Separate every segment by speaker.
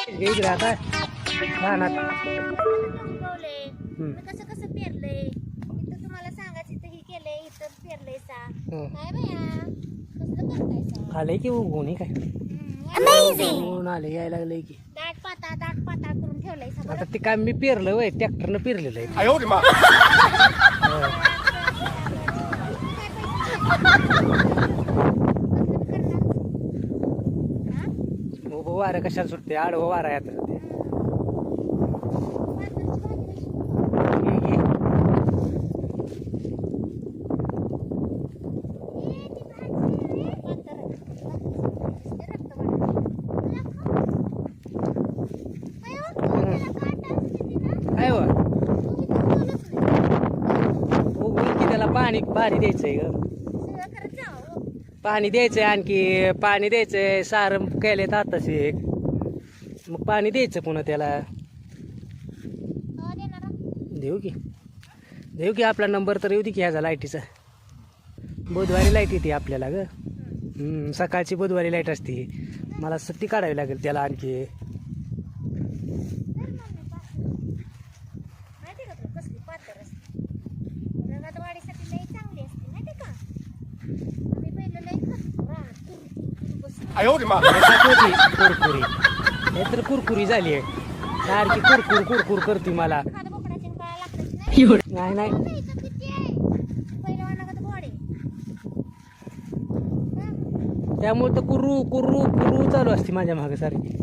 Speaker 1: इकडे आता राहणार
Speaker 2: रंगवले
Speaker 1: हम्म.
Speaker 2: कसं कसं पेरलंय इथं तुम्हाला सांगायचं इथं हे केलंय इथं पेरलंय सा
Speaker 1: हम्म.
Speaker 2: काय बाया कसलं करताय सा
Speaker 1: आलंय की ऊन हे काय
Speaker 2: अमेझिंग
Speaker 1: ऊन आले यायला लागलंय की
Speaker 2: दाट पाता दाट पाता करून ठेवलंय सा बरं
Speaker 1: आता ते काय मी पेरलं वय ट्रॅक्टरनं पेरलेलं आहे
Speaker 3: 哎呦我的妈！
Speaker 1: उभं वारं कशाला सुटते? आडवं वारा आहे ते. काय उगवून की त्याला पाणी भारी द्यायचंय ग. पाणी द्यायचंय आणखी पाणी द्यायचंय सार केले आताशे मग पाणी द्यायचं पुन्हा त्याला. देऊ की. देऊ की आपला नंबर तर येऊ दे की ह्याचा लाईटीचा. बुधवारी लाइट येते आपल्याला ग. हम्म, सकाळची बुधवारी लाइट असते. मला सुट्टी काढावी लागेल त्याला आणखी
Speaker 2: माहिती का तुला कसली पातळ असते रगात वाढीसाठी लई चांगली असते माहिती का आम्ही पहिलं लई खात रानात कुरकुरी
Speaker 1: नाहीतर कुरकुरी झाली आहे. सारखी कुरकुर कुरकुर करते मला.
Speaker 2: नाही
Speaker 1: नाही. त्यामुळे तर कुरू कुरू कुरू चालू असते माझ्या मागे सारखी.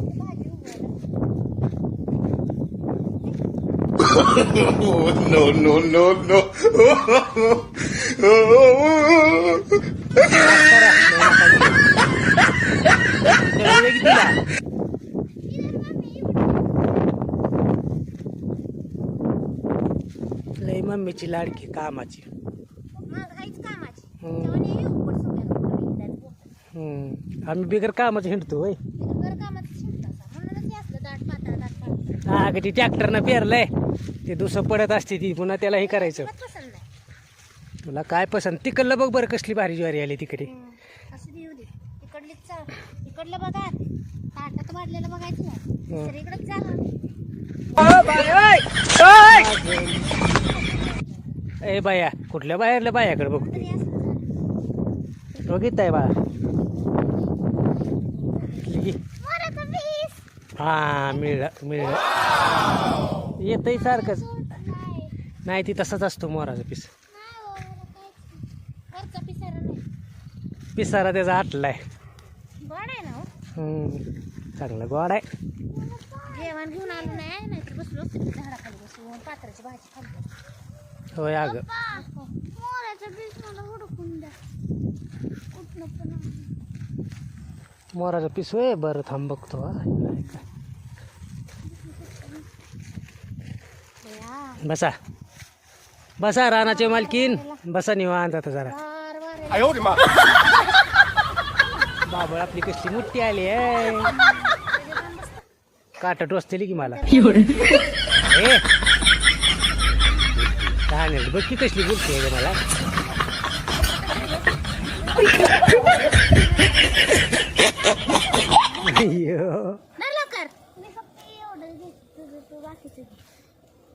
Speaker 3: नो
Speaker 1: नो नो नो की तिला. लय मम्मीची लाडकी कामाची हम्म. आम्ही बिगर कामाचं हिंडतो होय
Speaker 2: हे पातळ
Speaker 1: हा ती ट्रॅक्टरनं पेरलंय ते दुसरं पडत असते ती पुन्हा त्याला हे करायचं तुला काय पसंत तिकडलं बघ बरं कसली भारी ज्वारी आली तिकडे
Speaker 2: इकडलं बघा ताटात वाढलेलं बघायचं तर इकडंच जा
Speaker 1: ए बाया कुठल्या बाहेरल्या बायाकडे बघ
Speaker 2: झालं.
Speaker 1: बघित आहे बाळा. हा मिळलं मिळलं येतंय सारखंच
Speaker 2: नाही.
Speaker 1: नाही ती तसाच असतो मोराचा पिस
Speaker 2: नाही हो. वरचा पिसारा नाही.
Speaker 1: पिसारा त्याचा आटलाय
Speaker 2: गोड आहे.
Speaker 1: चांगला गोड आहे
Speaker 2: जेवण घेऊन आलो नाही नाहीतर बसलो असतो की झाडाखाली बसून पात्राची भाजी खाल्ली
Speaker 1: होय अगं
Speaker 2: मोराचं पीस मला हुडकून द्या उठणं पण आहे.
Speaker 1: मोराचा पिस होय बरं थांब बघतो हा. नाही का.
Speaker 2: बया,
Speaker 1: बसा बसा रानाचे मालकीन बसा निवांत आता जरा
Speaker 2: वार वार
Speaker 3: 哎呦我的妈！
Speaker 1: बाबळ आपली कसली मोठी आली आहे. काट टोचतेली की मला? ए. चालेल बघ की कसली बोलते ग मला.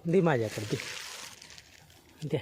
Speaker 1: दे माझ्याकडे दे. द्या.